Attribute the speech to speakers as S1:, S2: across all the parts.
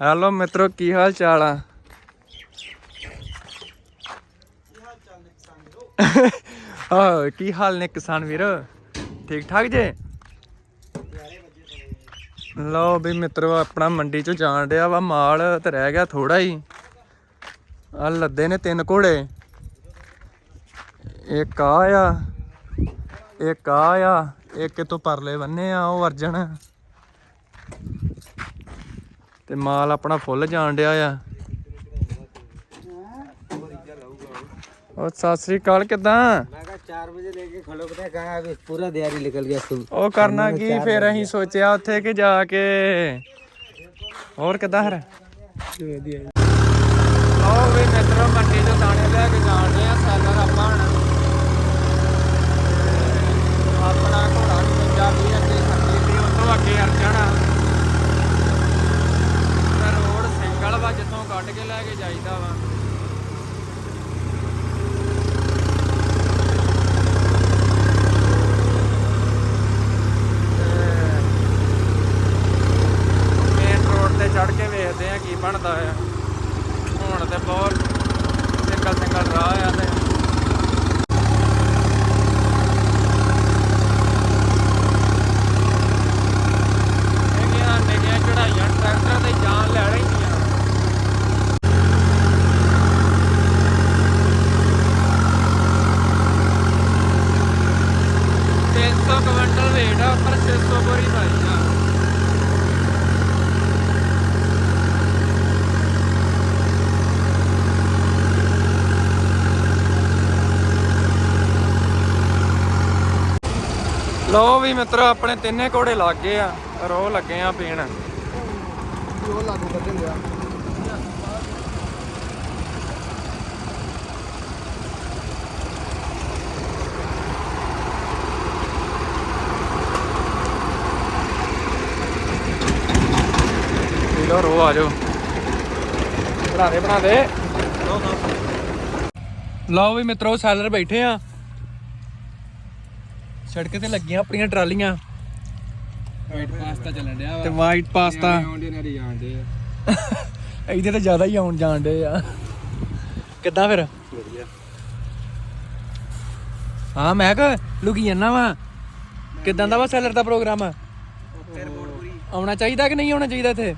S1: Hello ਮਿੱਤਰੋ, ਕੀ ਹਾਲ ਚਾਲ ਆ? ਹਾਂ ਕੀ ਹਾਲ ਨੇ ਕਿਸਾਨ ਵੀਰ? ਠੀਕ ਠਾਕ ਜੇ? ਲਓ ਵੀ ਮਿੱਤਰੋ, ਆਪਣਾ ਮੰਡੀ ਚੋਂ ਜਾਣ ਰਿਹਾ ਵਾ ਮਾਲ ਤੇ ਰਹਿ ਗਿਆ ਥੋੜਾ ਹੀ। ਆ ਲੱਦੇ ਨੇ ਤਿੰਨ ਘੋੜੇ। ਇੱਕ ਆ ਆ, ਇੱਕ ਆ ਆ, ਇੱਕ ਤੋਂ ਪਰਲੇ ਬੰਨੇ ਆ ਉਹ ਅਰਜਨ। ਤੇ ਮਾਲ ਆਪਣਾ ਫੁੱਲ ਜਾਣ ਡਿਆ ਆ। ਉਹ ਸਤਿ ਸ੍ਰੀ ਅਕਾਲ ਕਿਦਾਂ?
S2: ਮੈਂ ਕਿਹਾ 4 ਵਜੇ ਲੈ ਕੇ ਖੜੋ ਪਤਾ ਕਹਾ ਵੀ ਪੂਰਾ ਦਿਹਾੜੀ ਨਿਕਲ ਗਿਆ ਸੁਣ
S1: ਉਹ ਕਰਨਾ ਕੀ ਫੇਰ ਅਸੀਂ ਸੋਚਿਆ ਉੱਥੇ ਕਿ ਜਾ ਕੇ। ਹੋਰ ਕਿਦਾਂ ਹਰ ਵਧੀਆ लो भी मित्र अपने तिने
S2: घोड़े लग गए
S1: रो लगे पीण रो आ बना दे बना दे लो भी मित्रों सैलर बैठे हैं ਸੜਕ ਤੇ ਲੱਗੀਆਂ ਆਪਣੀਆਂ ਟਰਾਲੀਆਂ।
S2: ਵਾਈਟ ਪਾਸਤਾ ਚੱਲਣ ਡਿਆ ਵਾ।
S1: ਤੇ ਵਾਈਟ ਪਾਸਤਾ
S2: ਆਉਂਦੇ ਨੇ ਜਾਂਦੇ ਆ।
S1: ਇਹਦੇ ਤਾਂ ਜ਼ਿਆਦਾ ਹੀ ਆਉਣ ਜਾਣ ਡੇ ਆ। ਕਿੱਦਾਂ ਫਿਰ?
S2: ਵਧੀਆ।
S1: ਹਾਂ ਮੈਂ ਕਹ ਲੁਕੀ ਜਾਂਦਾ ਵਾ। ਕਿੱਦਾਂ ਦਾ ਵਾ ਸੈਲਰ ਦਾ ਪ੍ਰੋਗਰਾਮ?
S2: ਉੱਥੇ
S1: ਆਉਣਾ ਚਾਹੀਦਾ ਕਿ ਨਹੀਂ ਆਉਣਾ ਚਾਹੀਦਾ ਇੱਥੇ?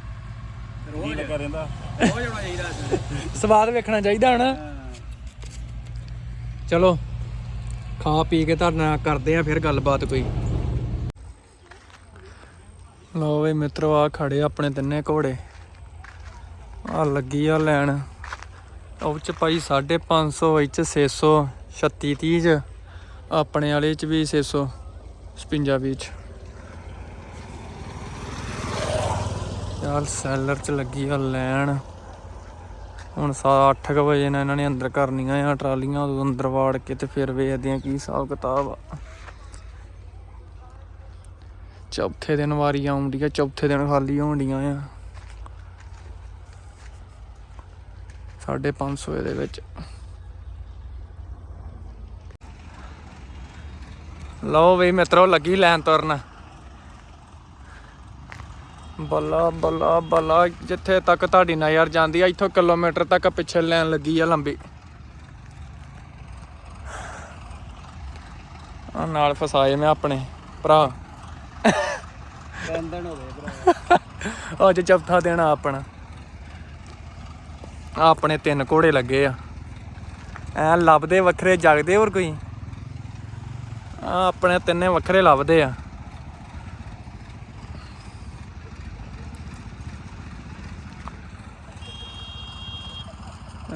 S2: ਰੋਜ਼ ਲੱਗਾ ਰਹਿੰਦਾ। ਰੋਜ਼ ਆਉਣਾ ਚਾਹੀਦਾ
S1: ਸਵਾਦ ਵੇਖਣਾ ਚਾਹੀਦਾ ਹਨਾ? ਚਲੋ। ਖਾ ਪੀ ਕੇ ਤੁਹਾਡੇ ਨਾਲ ਕਰਦੇ ਆ, ਫਿਰ ਗੱਲਬਾਤ ਕੋਈ। ਲਓ ਵੇ ਮਿੱਤਰੋ ਆ ਖੜੇ ਆਪਣੇ ਤਿੰਨੇ ਘੋੜੇ। ਆ ਲੱਗੀ ਆ ਲੈਣ। ਉਹ ਚ ਪਾਈ 550 ਵਿੱਚ 600 36 30 ਚ। ਆਪਣੇ ਵਾਲੇ ਚ ਵੀ 600 56 ਵਿੱਚ ਯਾਰ ਸੈਲਰ ਚ ਲੱਗੀ ਆ ਲੈਣ। ਹੁਣ ਸਾ 8 ਵਜੇ ਨਾਲ ਇਹਨਾਂ ਨੇ ਅੰਦਰ ਕਰਨੀਆਂ ਆ ਟਰਾਲੀਆਂ, ਉਦੋਂ ਅੰਦਰ ਵਾੜ ਕੇ ਤੇ ਫਿਰ ਵੇਖਦੇ ਆ ਕੀ ਹਿਸਾਬ ਕਿਤਾਬ ਆ। ਚੌਥੇ ਦਿਨ ਵਾਰੀ ਆਉਂਦੀ ਆ, ਚੌਥੇ ਦਿਨ ਖਾਲੀ ਹੋਣਡੀਆਂ ਆ। 550 ਦੇ ਵਿੱਚ। ਲਓ ਵੀ ਮਿੱਤਰੋ, ਲੱਗੀ ਲੈਣ ਤੁਰਨ। ਬੱਲਾ ਬੱਲਾ ਬੱਲਾ ਜਿੱਥੇ ਤੱਕ ਤੁਹਾਡੀ ਨਜ਼ਰ ਜਾਂਦੀ ਆ ਇੱਥੋਂ ਕਿਲੋਮੀਟਰ ਤੱਕ ਪਿੱਛੇ ਲੈਣ ਲੱਗੀ ਆ ਲੰਬੀ। ਆ ਨਾਲ ਫਸਾਏ ਮੈਂ ਆਪਣੇ ਭਰਾ।
S2: ਬੰਦਨ ਹੋ ਗਏ ਭਰਾ।
S1: ਅੱਜ ਚੌਥਾ ਦਿਨ ਆ ਆਪਣਾ। ਆ ਆਪਣੇ ਤਿੰਨ ਘੋੜੇ ਲੱਗੇ ਆ। ਐ ਲੱਭਦੇ ਵੱਖਰੇ ਜਗਦੇ ਹੋਰ ਕੋਈ? ਆ ਆਪਣੇ ਤਿੰਨੇ ਵੱਖਰੇ ਲੱਭਦੇ ਆ।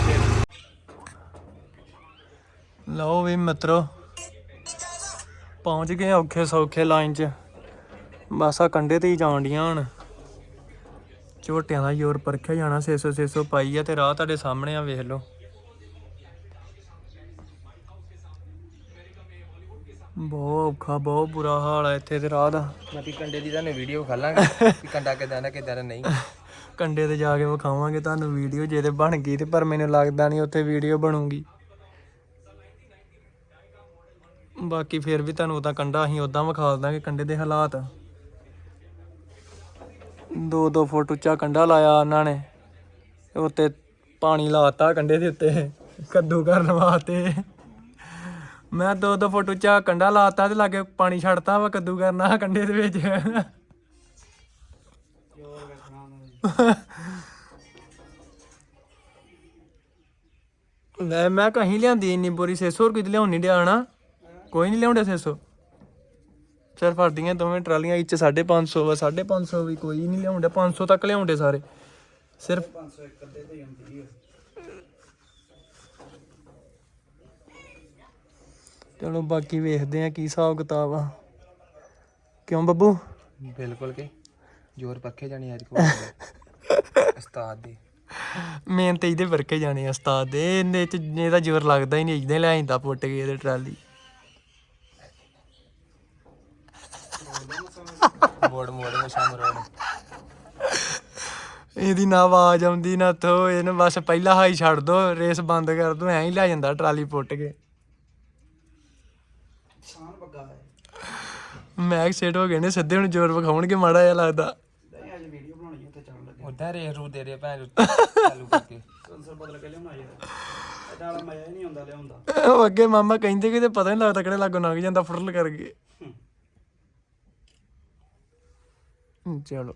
S1: ਕੀ ਲਓ ਵੀ ਮਿੱਤਰੋ, ਪਹੁੰਚ ਗਏ ਔਖੇ ਸੌਖੇ ਲਾਈਨ 'ਚ। ਬਸ ਆ ਕੰਡੇ ਤੇ ਹੀ ਜਾਣ ਡੀਆਂ ਹੁਣ। ਝੋਟਿਆਂ ਦਾ ਜ਼ੋਰ ਪਰਖਿਆ ਜਾਣਾ 600 600 ਪਾਈ ਆ ਤੇ ਰਾਹ ਤੁਹਾਡੇ ਸਾਹਮਣੇ ਆ, ਵੇਖ ਲਓ। ਬਹੁਤ ਔਖਾ, ਬਹੁਤ ਬੁਰਾ ਹਾਲ ਆ ਇੱਥੇ ਤੇ ਰਾਹ ਦਾ।
S2: ਬਾਕੀ ਕੰਡੇ ਦੀ ਤੁਹਾਨੂੰ ਵੀਡੀਓ ਖਾਲਾਂਗੇ ਕਿ ਕੰਡਾ ਕਿਦਾਂ ਦਾ ਕਿਦਾਂ ਦਾ ਨਹੀਂ।
S1: ਕੰਡੇ ਤੇ ਜਾ ਕੇ ਵਿਖਾਵਾਂਗੇ, ਤੁਹਾਨੂੰ ਵੀਡੀਓ ਜੇ ਤੇ ਬਣ ਗਈ ਤੇ ਪਰ ਮੈਨੂੰ ਲੱਗਦਾ ਨਹੀਂ ਉੱਥੇ ਵੀਡੀਓ ਬਣੂਗੀ। ਬਾਕੀ ਫਿਰ ਵੀ ਤੁਹਾਨੂੰ ਉਹਦਾ ਕੰਡਾ ਅਸੀਂ ਉਦਾਂ ਵਿਖਾ ਦਾਂਗੇ, ਕੰਡੇ ਦੇ ਹਾਲਾਤ। ਦੋ ਦੋ ਫੁੱਟ ਉੱਚਾ ਕੰਡਾ ਲਾਇਆ ਉਹਨਾਂ ਨੇ, ਉੱਤੇ ਪਾਣੀ ਲਾਤਾ ਕੰਡੇ ਦੇ ਉੱਤੇ ਕੱਦੂ ਕਰਨ ਵਾਸਤੇ। ਮੈਂ ਦੋ ਦੋ ਫੁੱਟ ਉੱਚਾ ਕੰਡਾ ਲਾਤਾ ਤੇ ਲਾਗੇ ਪਾਣੀ ਛੱਡਤਾ ਵਾ ਕੱਦੂ ਕਰਨਾ ਕੰਡੇ ਦੇ ਵਿੱਚ। ਲੈ, ਮੈਂ ਕਹੀਂ ਲਿਆਂਦੀ ਇੰਨੀ ਬੋਰੀ 600 ਰੁਪਏ ਦੀ ਲਿਆਉਣ ਨਹੀਂ ਡਿਆ ਨਾ ਕੋਈ ਨਹੀਂ ਲਿਆਉਂਦੇ 600 ਚਲ ਫੜਦੀਆਂ ਦੋਵੇਂ ਟਰਾਲੀਆਂ ਇੱਚ 550 ਵਾ 550 ਵੀ ਕੋਈ ਨਹੀਂ ਲਿਆਉਂਦੇ 500 ਤੱਕ ਲਿਆਉਂਦੇ ਸਾਰੇ। ਸਿਰਫ 500 ਇੱਕ ਅੱਧੇ ਤੇ ਹੁੰਦੀ ਚਲੋ ਬਾਕੀ ਵੇਖਦੇ ਆ ਕੀ ਹਿਸਾਬ ਕਿਤਾਬ ਆ। ਕਿਉਂ ਬੱਬੂ?
S2: ਬਿਲਕੁਲ ਕਿ, ਜ਼ੋਰ ਪੱਖੇ ਜਾਣੀ ਅੱਜ ਕੋਲ ਉਸਤਾਦ ਦੀ।
S1: ਮੇਨ ਤੇ ਇਹਦੇ ਵਰਕੇ ਜਾਣੇ ਆ ਉਸਤਾਦ ਦੇ। ਇਹਦੇ ਚ ਇਹਦਾ ਜ਼ੋਰ ਲੱਗਦਾ ਹੀ ਨਹੀਂ ਇਦਾਂ ਲੈ ਆਂਦਾ ਪੁੱਟ ਕੇ ਇਹਦੇ ਟਰਾਲੀ।
S2: ਮੋੜ ਮੋੜ ਵਿੱਚ ਸ਼ਾਮ ਰੋਡ
S1: ਇਹਦੀ ਨਾ ਆਵਾਜ਼ ਆਉਂਦੀ ਨਾ ਥੋ ਇਹਨੂੰ ਬਸ ਪਹਿਲਾ ਹਾਈ ਛੱਡ ਦੋ ਰੇਸ ਬੰਦ ਕਰ ਦੋ ਐਂ ਹੀ ਲੈ ਜਾਂਦਾ ਟਰਾਲੀ ਪੁੱਟ ਕੇ। ਮੈਕ ਸੈਟ ਹੋ ਗਏ ਨੇ ਸਿੱਧੇ ਹੁਣ ਜ਼ੋਰ ਵਿਖਾਉਣਗੇ ਮਾੜਾ ਜਿਹਾ ਲੱਗਦਾ।
S2: ਉਦਾਂ ਰੇ ਰੂ ਦੇ ਦੇ ਭੈਣ ਚਾਲੂ ਕਰਕੇ।
S1: ਉਹ ਅੱਗੇ ਮਾਮਾ ਕਹਿੰਦੇ ਕਿ ਤੇ ਪਤਾ ਨਹੀਂ ਲੱਗਦਾ ਕਿਹੜੇ ਲਾਗੋਂ ਲੰਘ ਜਾਂਦਾ ਫੁਰਲ ਕਰਕੇ। ਚਲੋ।